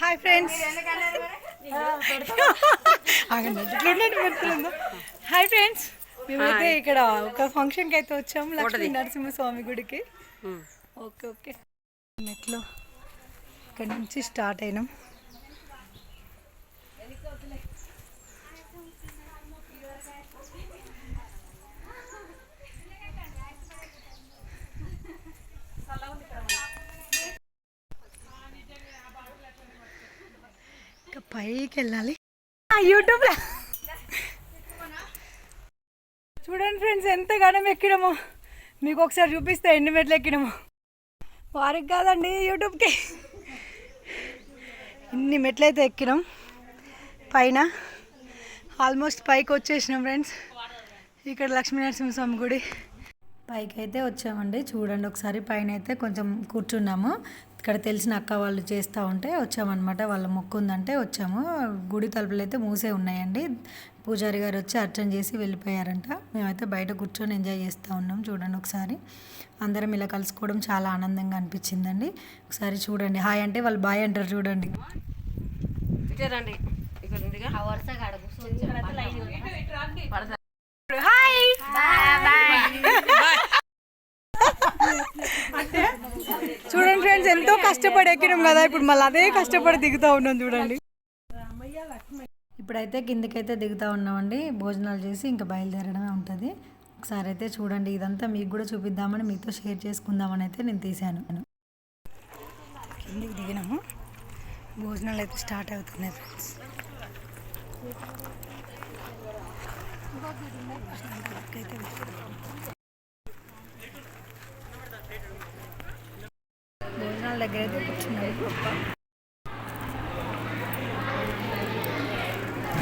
Hi friends hi friends మేమైతే ఇక్కడ ఒక ఫంక్షన్కి అయితే వచ్చాము లక్ష్మీ నరసింహస్వామి గుడికి. ఓకే ఓకే నెట్లో ఇక్కడ నుంచి స్టార్ట్ అయినాం. పైకి వెళ్ళాలి యూట్యూబ్లో. చూడండి ఫ్రెండ్స్ ఎంత గణం ఎక్కినామో. మీకు ఒకసారి చూపిస్తే ఎన్ని మెట్లు ఎక్కినామో. వారికి కాదండి యూట్యూబ్కి. ఇన్ని మెట్లు అయితే ఎక్కినాం. పైన ఆల్మోస్ట్ పైకి వచ్చేసినాం ఫ్రెండ్స్. ఇక్కడ లక్ష్మీనరసింహస్వామి గుడి. పైకి అయితే వచ్చామండి. చూడండి ఒకసారి పైన అయితే కొంచెం కూర్చున్నాము. ఇక్కడ తెలిసిన అక్క వాళ్ళు చేస్తూ ఉంటే వచ్చామన్నమాట. వాళ్ళ మొక్కు ఉందంటే వచ్చాము. గుడి తలుపులు అయితే మూసే ఉన్నాయండి. పూజారి గారు వచ్చి అర్చన చేసి వెళ్ళిపోయారంట. మేమైతే బయట కూర్చొని ఎంజాయ్ చేస్తూ ఉన్నాం. చూడండి ఒకసారి. అందరం ఇలా కలుసుకోవడం చాలా ఆనందంగా అనిపించిందండి. ఒకసారి చూడండి. హాయ్ అంటే వాళ్ళు బాయ్ అంటారు చూడండి. రండి ఇక్కడ ఉందిగా హాయ్ చూడండి ఫ్రెండ్స్ ఎంతో కష్టపడి ఎక్కినాం కదా ఇప్పుడు మళ్ళీ అదే కష్టపడి దిగుతా ఉన్నాం చూడండి. ఇప్పుడైతే కిందకైతే దిగుతా ఉన్నామండి భోజనాలు చేసి ఇంకా బయలుదేరడమే ఉంటుంది. ఒకసారి అయితే చూడండి ఇదంతా మీకు కూడా చూపిద్దామని మీతో షేర్ చేసుకుందామని అయితే నేను తీశాను. కిందికి దిగినాము. భోజనాలు అయితే స్టార్ట్ అవుతున్నాయి ఫ్రెండ్స్. అయితే దగ్గర అయితే కూర్చున్నారు.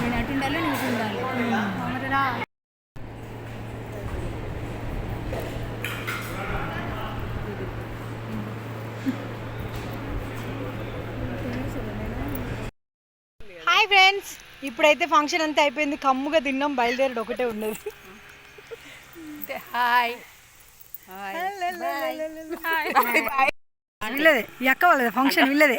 నేను అటు ఉండాలి నువ్వు ఉండాలి. హాయ్ ఫ్రెండ్స్ ఇప్పుడైతే ఫంక్షన్ అంతా అయిపోయింది. కమ్ముగా తిన్నాం. బయలుదేరడు ఒకటే ఉన్నది. హాయ్ వీళ్ళదే ఈ అక్క వాళ్ళదే ఫంక్షన్ వీళ్ళదే